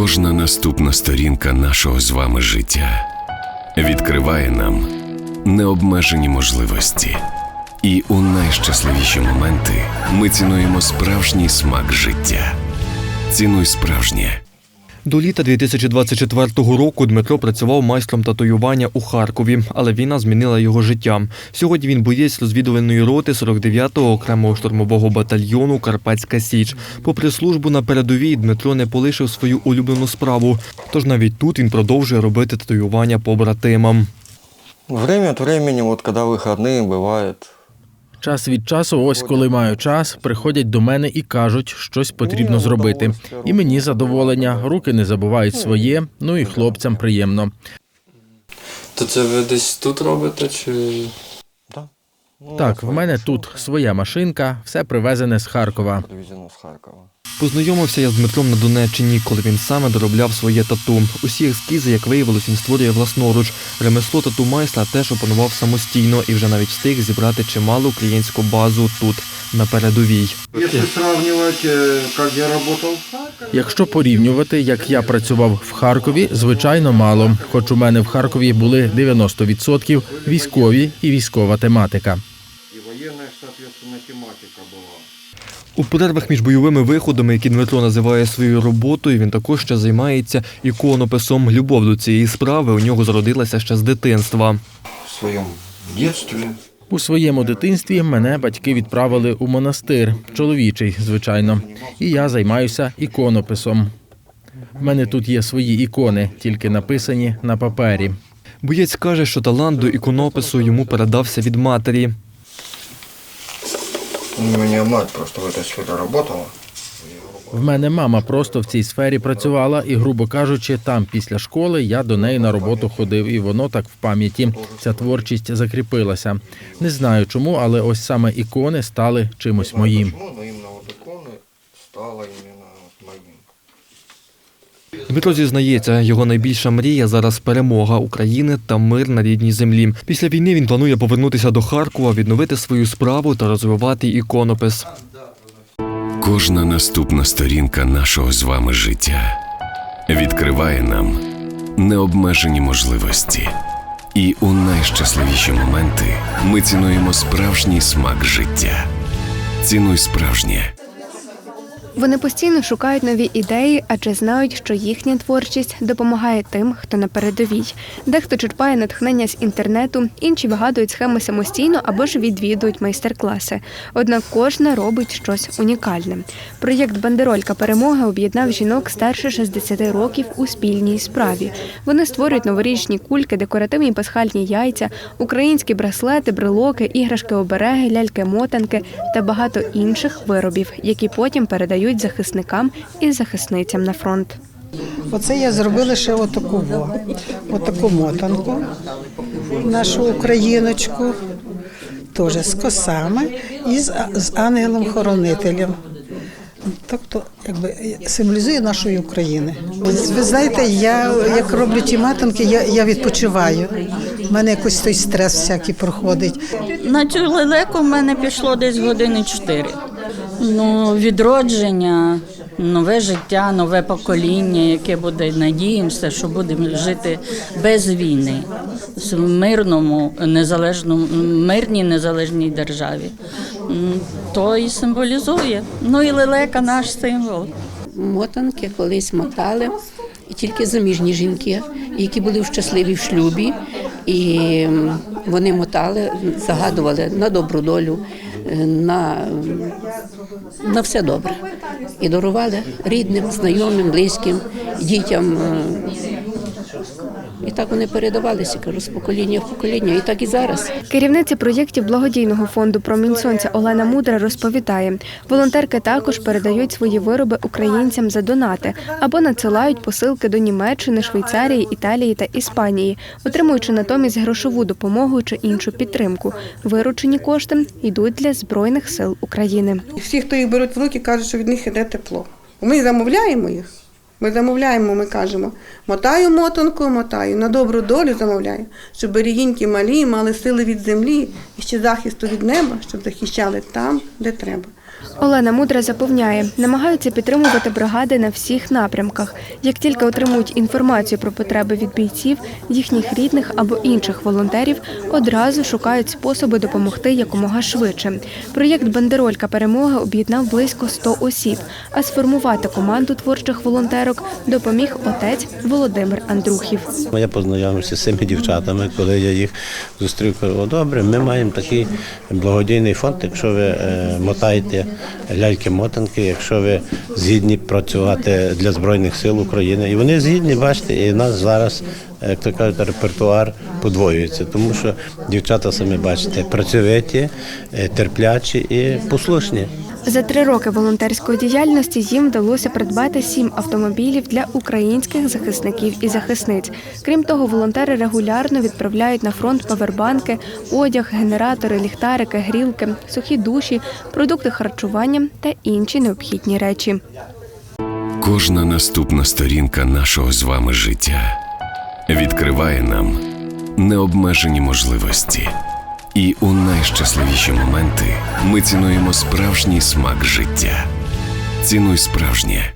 Кожна наступна сторінка нашого з вами життя відкриває нам необмежені можливості. І у найщасливіші моменти ми цінуємо справжній смак життя. Цінуй справжнє. До літа 2024 року Дмитро працював майстром татуювання у Харкові, але війна змінила його життя. Сьогодні він боєць розвідувальної роти 49-го окремого штурмового батальйону Карпатська Січ. Попри службу на передовій, Дмитро не полишив свою улюблену справу. Тож навіть тут він продовжує робити татуювання побратимам. Время от времени, вот когда выходные бывает, Час від часу, ось коли маю час, приходять до мене і кажуть, щось потрібно зробити. І мені задоволення, руки не забувають своє, ну і хлопцям приємно. То це ви десь тут робите чи. Так, в мене тут своя машинка, все привезене з Харкова. Привезено з Харкова. Познайомився я з Дмитром на Донеччині, коли він саме доробляв своє тату. Усі ескізи, як виявилось, він створює власноруч. Ремесло тату майстра теж опанував самостійно і вже навіть встиг зібрати чималу клієнтську базу тут, на передовій. Если сравнивать, как я работал в Харькове, Якщо порівнювати, як я працював в Харкові, звичайно мало. Хоч у мене в Харкові були 90% військові і військова тематика. и военная, соответственно, тематика. У перервах між бойовими виходами, які Дмитро називає своєю роботою, він також ще займається іконописом. Любов до цієї справи у нього зародилася ще з дитинства. В своем детстве У своєму дитинстві мене батьки відправили у монастир, чоловічий, звичайно, і я займаюся іконописом. В мене тут є свої ікони, тільки написані на папері. Боєць каже, що талант до іконопису йому передався від матері. У меня мать просто в этой сфері працювала. В мене мама просто в цій сфері працювала, і, грубо кажучи, там після школи я до неї на роботу ходив, і воно так в пам'яті ця творчість закріпилася. Не знаю чому, але ось саме ікони стали чимось моїм. Почему, но ікони стала иконы Дмитро зізнається, його найбільша мрія зараз перемога України та мир на рідній землі. Після війни він планує повернутися до Харкова, відновити свою справу та розвивати іконопис. Кожна наступна сторінка нашого з вами життя відкриває нам необмежені можливості. І у найщасливіші моменти ми цінуємо справжній смак життя. Цінуй справжнє. Вони постійно шукають нові ідеї, адже знають, що їхня творчість допомагає тим, хто на передовій. Дехто черпає натхнення з інтернету, інші вигадують схеми самостійно або ж відвідують майстер-класи. Однак кожна робить щось унікальне. Проєкт Бандеролька перемоги об'єднав жінок старше 60 років у спільній справі. Вони створюють новорічні кульки, декоративні пасхальні яйця, українські браслети, брелоки, іграшки обереги, ляльки-мотанки та багато інших виробів, які потім передають захисникам і захисницям на фронт. Оце я зробила ще отаку, отаку мотанку, нашу україночку, теж з косами і з, з ангелом-хоронителем. Тобто, якби символізує нашої України. Ви знаєте, я як роблю ті матанки, я, я відпочиваю. У мене якось той стрес всякий проходить. На цю лелеку в мене пішло десь години чотири. Ну, відродження, нове життя, нове покоління, яке буде, надіємося, що будемо жити без війни, в мирному, незалежному, мирній незалежній державі. То і символізує. Ну і лелека наш символ. мотанки колись мотали і тільки заміжні жінки, які були щасливі в шлюбі, і вони мотали, загадували на добру долю, на, на все добре. І дарували рідним, знайомим, близьким, дітям. І так вони передавалися, кажу, з покоління в покоління, і так і зараз. Керівниця проєктів благодійного фонду Промінь сонця Олена Мудра розповідає, волонтерки також передають свої вироби українцям за донати або надсилають посилки до Німеччини, Швейцарії, Італії та Іспанії, отримуючи натомість грошову допомогу чи іншу підтримку. Виручені кошти йдуть для збройних сил України. Всі, хто їх беруть в руки, кажуть, що від них іде тепло. Ми замовляємо їх. Ми замовляємо, ми кажемо, мотаю мотанку, мотаю, на добру долю замовляю, щоб берегіньки малі мали сили від землі і ще захисту від неба, щоб захищали там, де треба. Олена Мудра запевняє, намагаються підтримувати бригади на всіх напрямках. Як тільки отримують інформацію про потреби від бійців, їхніх рідних або інших волонтерів, одразу шукають способи допомогти якомога швидше. Проєкт Бандеролька перемоги об'єднав близько 100 осіб, а сформувати команду творчих волонтерок допоміг отець Володимир Андрухів. Я познайомився з цими дівчатами, коли я їх зустрів, добре, ми маємо такий благодійний фонд, якщо ви е, мотаєте ляльки-мотанки, якщо ви згідні працювати для Збройних сил України. І вони згідні, бачите, і нас зараз, як то кажуть, репертуар подвоюється, тому що дівчата самі бачите, працьовиті, е, терплячі і послушні. За три роки волонтерської діяльності їм вдалося придбати сім автомобілів для українських захисників і захисниць. Крім того, волонтери регулярно відправляють на фронт павербанки, одяг, генератори, ліхтарики, грілки, сухі душі, продукти харчування та інші необхідні речі. Кожна наступна сторінка нашого з вами життя відкриває нам необмежені можливості. І у найщасливіші моменти ми цінуємо справжній смак життя. Цінуй справжнє